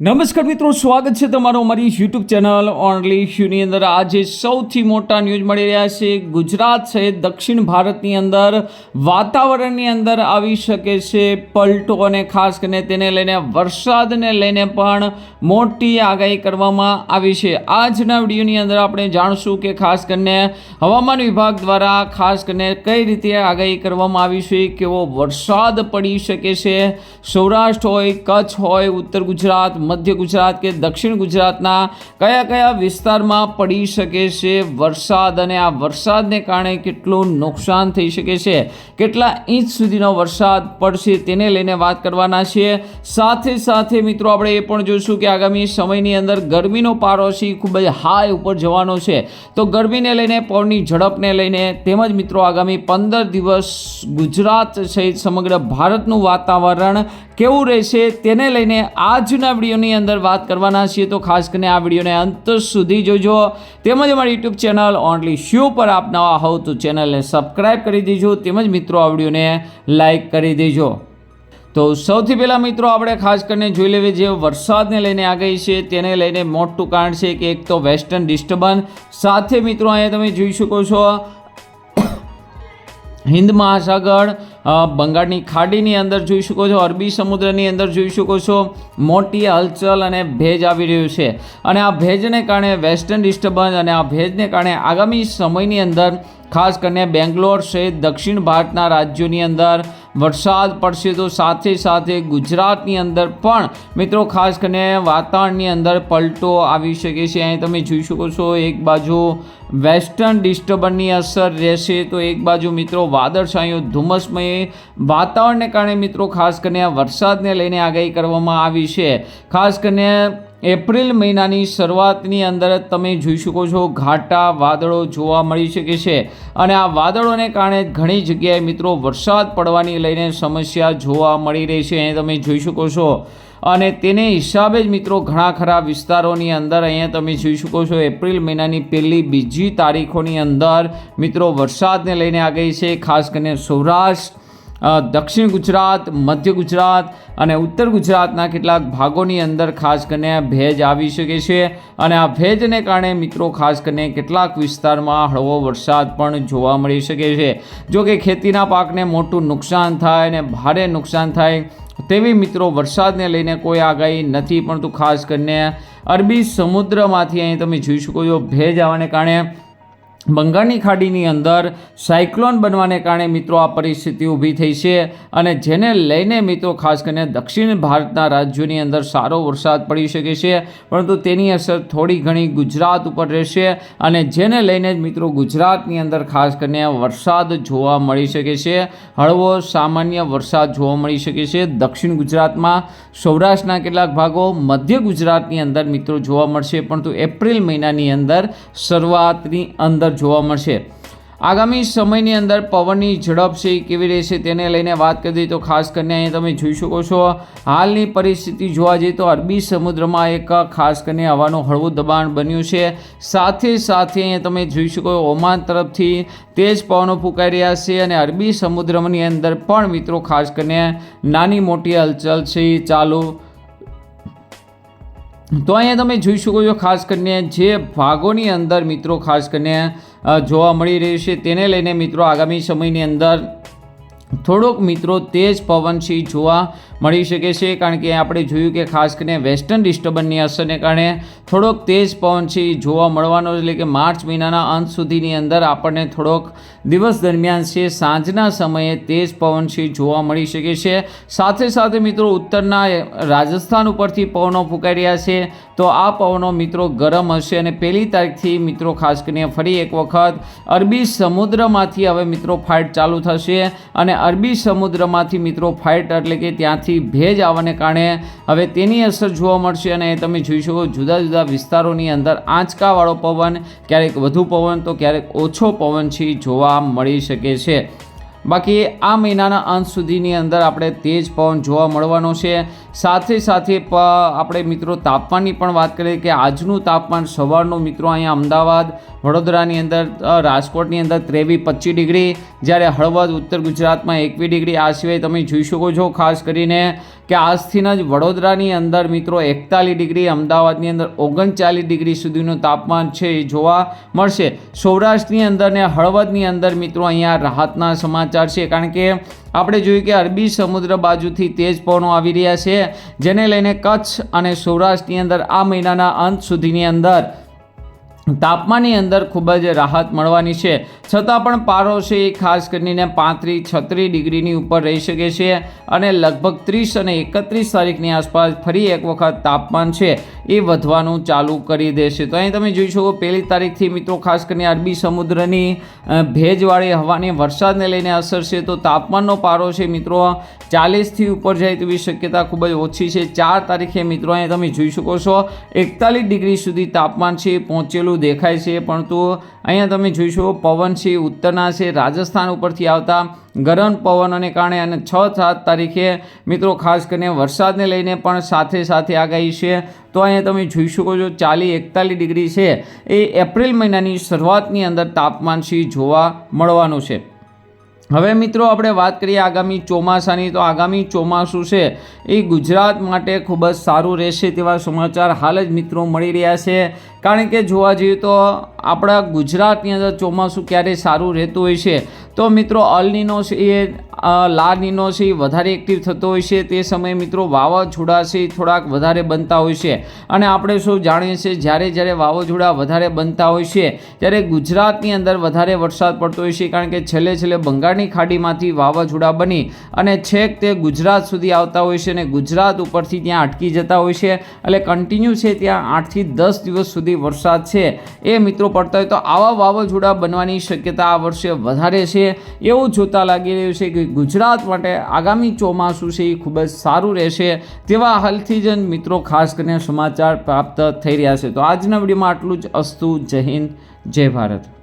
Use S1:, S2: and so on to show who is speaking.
S1: નમસ્કાર મિત્રો, સ્વાગત છે તમારું અમારી યુટ્યુબ ચેનલ ઓનલી શ્યુની અંદર. આજે સૌથી મોટા ન્યૂઝ મળી રહ્યા છે. ગુજરાત સહિત દક્ષિણ ભારતની અંદર વાતાવરણની અંદર આવી શકે છે પલટો અને ખાસ કરીને તેને લઈને વરસાદને લઈને પણ મોટી આગાહી કરવામાં આવી છે. આજના વિડીયોની અંદર આપણે જાણશું કે ખાસ કરીને હવામાન વિભાગ દ્વારા ખાસ કરીને કઈ રીતે આગાહી કરવામાં આવી છે, કેવો વરસાદ પડી શકે છે, સૌરાષ્ટ્ર હોય, કચ્છ હોય, ઉત્તર ગુજરાત મધ્ય ગુજરાત કે દક્ષિણ ગુજરાતના કયા કયા વિસ્તારમાં પડી શકે છે વરસાદ અને આ વરસાદને કારણે કેટલું નુકસાન થઈ શકે છે? કેટલા ઇંચ સુધીનો વરસાદ પડશે તેને લઈને વાત કરવાના છીએ સાથે સાથે મિત્રો, આપણે એ પણ જોઈશું કે આગામી સમયની અંદર ગરમીનો પારો છે ખૂબ જ હાઈ ઉપર જવાનો છે. તો ગરમીને લઈને, પવનની ઝડપને લઈને તેમજ મિત્રો, આગામી પંદર દિવસ ગુજરાત સહિત સમગ્ર ભારતનું વાતાવરણ કેવું રહેશે તેને લઈને આજના વિડીયોની અંદર વાત કરવાના છીએ તો ખાસ કરીને આ વિડીયોને અંત સુધી જોજો. તેમજ અમારી યુટ્યુબ ચેનલ ઓનલી શ્યુ પર આપ નવા હોવ તો ચેનલને સબસ્ક્રાઈબ કરી દેજો. તેમજ મિત્રો, આ વિડીયોને લાઇક કરી દેજો. તો સૌથી પહેલાં મિત્રો, આપણે ખાસ કરીને જોઈ લેવી જે વરસાદને લઈને આગાહી છે, તેને લઈને મોટું કારણ છે કે એક તો વેસ્ટર્ન ડિસ્ટર્બન્સ સાથે મિત્રો, અહીંયા તમે જોઈ શકો છો હિન્દ મહાસાગર બંગાળની ખાડીની અંદર જોઈ શકો છો, અરબી સમુદ્રની અંદર જોઈ શકો છો, મોટી હલચલ અને ભેજ આવી રહ્યું છે. અને આ ભેજને કારણે વેસ્ટર્ન ડિસ્ટર્બન્સ અને આ ભેજને કારણે આગામી સમયની અંદર, ખાસ કરીને બેંગ્લોર સહિત દક્ષિણ ભારતના રાજ્યોની અંદર વરસાદ પડશે તો સાથે સાથે ગુજરાતની અંદર પણ, મિત્રો, ખાસ કરીને વાતાવરણની અંદર પલટો આવી શકે છે. અહીં તમે જોઈ શકો છો, એક બાજુ વેસ્ટર્ન ડિસ્ટર્બન્સની અસર રહેશે તો એક બાજુ, મિત્રો, વાદળછાયું, ધુમ્મસમય વાતાવરણને કારણે, મિત્રો, ખાસ કરીને વરસાદને લઈને આગાહી કરવામાં આવી છે. ખાસ કરીને એપ્રિલ મહિનાની શરૂઆતની અંદર તમે જોઈ શકો છો ઘાટા વાદળો જોવા મળી શકે છે. અને આ વાદળોને કારણે ઘણી જગ્યાએ મિત્રો વરસાદ પડવાની લઈને સમસ્યા જોવા મળી રહી છે અહીં તમે જોઈ શકો છો. અને તેને હિસાબે જ મિત્રો ઘણા ખરા વિસ્તારોની અંદર અહીંયા તમે જોઈ શકો છો એપ્રિલ મહિનાની પહેલી બીજી તારીખોની અંદર મિત્રો વરસાદને લઈને આગાહી છે. ખાસ કરીને સૌરાષ્ટ્ર દક્ષિણ ગુજરાત, મધ્ય ગુજરાત અને ઉત્તર ગુજરાતના કેટલાક ભાગોની અંદર ખાસ કરીને ભેજ આવી શકે છે અને આ ભેજને કારણે મિત્રો ખાસ કરીને કેટલાક વિસ્તારમાં હળવો વરસાદ પણ જોવા મળી શકે છે. જો કે ખેતીના પાકને મોટું નુકસાન થાય અને ભારે નુકસાન થાય તેવી મિત્રો વરસાદને લઈને કોઈ આગાહી નથી, પરંતુ ખાસ કરીને અરબી સમુદ્રમાંથી અહીં તમે જોઈ શકો છો ભેજ આવવાને કારણે બંગાળની ખાડીની અંદર સાયક્લોન બનવાને કારણે મિત્રો આ પરિસ્થિતિ ઊભી થઈ છે અને જેને લઈને મિત્રો ખાસ કરીને દક્ષિણ ભારતના રાજ્યોની અંદર સારો વરસાદ પડી શકે છે, પરંતુ તેની અસર થોડી ઘણી ગુજરાત ઉપર રહેશે અને જેને લઈને જ મિત્રો ગુજરાતની અંદર ખાસ કરીને વરસાદ જોવા મળી શકે છે, હળવો સામાન્ય વરસાદ જોવા મળી શકે છે. દક્ષિણ ગુજરાતમાં સૌરાષ્ટ્રના કેટલાક ભાગો મધ્ય ગુજરાતની અંદર મિત્રો જોવા મળશે, પરંતુ એપ્રિલ મહિનાની અંદર શરૂઆતની અંદર જોવા મળશે. આગામી સમયની અંદર પવનની ઝડપ છે કેવી રહેશે તેને લઈને વાત કરી તો ખાસ કરીને અહીંયા તમે જોઈ શકો છો, હાલની પરિસ્થિતિ જોવા જઈએ તો અરબી સમુદ્રમાં એક ખાસ કરીને હવાનું હળવું દબાણ બન્યું છે. સાથે સાથે અહીંયા તમે જોઈ શકો ઓમાન તરફથી તેજ પવનો ફૂંકાઈ રહ્યા છે અને અરબી સમુદ્રની અંદર પણ મિત્રો ખાસ કરીને નાની મોટી હલચલ છે એ ચાલુ. તો અહીંયા તમે જોઈ શકો છો ખાસ કરીને જે ભાગોની અંદર મિત્રો ખાસ કરીને જોવા મળી રહ્યું છે. તેને લઈને મિત્રો આગામી સમયની અંદર થોડોક મિત્રો તેજ પવન જોવા મળી શકે છે, કારણ કે આપણે જોયું કે ખાસ કરીને વેસ્ટર્ન ડિસ્ટર્બન્સની અસરને કારણે થોડોક તેજ પવન જોવા મળવાનો એટલે કે માર્ચ મહિનાના અંત સુધીની અંદર આપણને થોડોક દિવસ દરમિયાન છે, સાંજના સમયે તેજ પવન જોવા મળી શકે છે. સાથે સાથે મિત્રો ઉત્તરના રાજસ્થાન ઉપરથી પવનો ફૂંકાઈ રહ્યા છે. તો આ પવનો મિત્રો ગરમ હશે અને પહેલી તારીખથી મિત્રો ખાસ કરીને ફરી એક વખત અરબી સમુદ્રમાંથી હવે મિત્રો ફાઇટ ચાલુ થશે અને અરબી સમુદ્રમાંથી મિત્રો ફાઇટ એટલે કે ત્યાંથી ભેજ આવવાને કારણે હવે તેની અસર જોવા મળશે અને તમે જોઈ શકો જુદા જુદા વિસ્તારોની અંદર આંચકાવાળો પવન, ક્યારેક વધુ પવન તો ક્યારેક ઓછો પવન છે, જોવા મળી શકે છે. બાકી આ મહિનાના અંત સુધીની અંદર આપણે તેજ પવન જોવા મળવાનો છે. સાથે સાથે આપણે મિત્રો તાપમાનની પણ વાત કરીએ કે આજનું તાપમાન સવારનું મિત્રો અહીંયા અમદાવાદ વડોદરાની અંદર રાજકોટની અંદર ત્રેવીસ, પચીસ ડિગ્રી. જ્યારે હળવદ, ઉત્તર ગુજરાતમાં એકવીસ ડિગ્રી. આ સિવાય તમે જોઈ શકો છો, ખાસ કરીને કે આજથી જ વડોદરાની અંદર મિત્રો એકતાલીસ ડિગ્રી, અમદાવાદની અંદર ઓગણચાલીસ ડિગ્રી સુધીનું તાપમાન છે એ જોવા મળશે. સૌરાષ્ટ્રની અંદર ને હળવદની અંદર મિત્રો અહીંયા રાહતના સમાચાર છે. કારણ કે આપણે જોયું કે અરબી સમુદ્ર બાજુથી તેજ પવનો આવી રહ્યા છે, જેને લઈને કચ્છ અને સૌરાષ્ટ્રની અંદર આ મહિનાના અંત સુધીની અંદર તાપમાનની અંદર ખૂબ જ રાહત મળવાની છે. છતાં પણ પારો છે એ ખાસ કરીને પાંત્રીસ, છત્રીસ ડિગ્રીની ઉપર રહી શકે છે અને લગભગ ત્રીસ અને એકત્રીસ તારીખની આસપાસ ફરી એક વખત તાપમાન છે એ વધવાનું ચાલુ કરી દેશે. તો અહીં તમે જોઈ શકો પહેલી તારીખથી મિત્રો ખાસ કરીને અરબી સમુદ્રની ભેજવાળી હવાની વરસાદને લઈને અસર છે. તો તાપમાનનો પારો છે મિત્રો ચાલીસથી ઉપર જાય તેવી શક્યતા ખૂબ જ ઓછી છે. ચાર તારીખે મિત્રો અહીંયા તમે જોઈ શકો છો એકતાલીસ ડિગ્રી સુધી તાપમાન છે પહોંચેલું દેખાય છે પરંતુ અહીંયા તમે જોઈશો, પવન છે, ઉત્તરના છે, રાજસ્થાન ઉપરથી આવતા ગરમ પવનોને કારણે અને છ સાત તારીખે મિત્રો ખાસ કરીને વરસાદને લઈને પણ સાથે સાથે આગાહી છે. તો અહીંયા તમે જોઈ શકો છો, ચાલી એકતાલીસ ડિગ્રી છે. એ એપ્રિલ મહિનાની શરૂઆતની અંદર તાપમાન છે, જોવા મળવાનું છે. હવે મિત્રો આપણે વાત કરીએ આગામી ચોમાસાની, તો આગામી ચોમાસું છે. એ ગુજરાત માટે ખૂબ જ સારું રહેશે તેવા સમાચાર હાલ જ મિત્રો મળી રહ્યા છે. કારણ કે જોવા જઈએ તો આપણા ગુજરાતની અંદર ચોમાસું ક્યારે સારું રહેતું હોય છે. તો મિત્રો અલનીનો છે એ લાનીનો છે એ વધારે એક્ટિવ થતો હોય છે. તે સમયે મિત્રો વાવાઝોડા છે થોડાક વધારે બનતા હોય છે. અને આપણે સૌ જાણીએ છીએ, જ્યારે જ્યારે વાવાઝોડા વધારે બનતા હોય છે, ત્યારે ગુજરાતની અંદર વધારે વરસાદ પડતો હોય છે. કારણ કે છેલ્લે છેલ્લે બંગાળની ખાડીમાંથી વાવાઝોડા બની અને છેક તે ગુજરાત સુધી આવતા હોય છે અને ગુજરાત ઉપરથી ત્યાં અટકી જતા હોય છે. એટલે કન્ટિન્યુ છે ત્યાં આઠથી દસ દિવસ સુધી વરસાદ છે. એ મિત્રો પડતા હોય તો આવા વાવાઝોડા બનવાની શક્યતા આ વર્ષે વધારે છે. એવું જોતા લાગી રહ્યું છે કે ગુજરાત માટે આગામી ચોમાસું છે એ ખૂબ જ સારું રહેશે. તેવા હાલથી જ મિત્રો ખાસ કરીને સમાચાર પ્રાપ્ત થઈ રહ્યા છે. તો આજના વિડીયોમાં આટલું જ. અસ્તુ, જય હિન્દ, જય ભારત.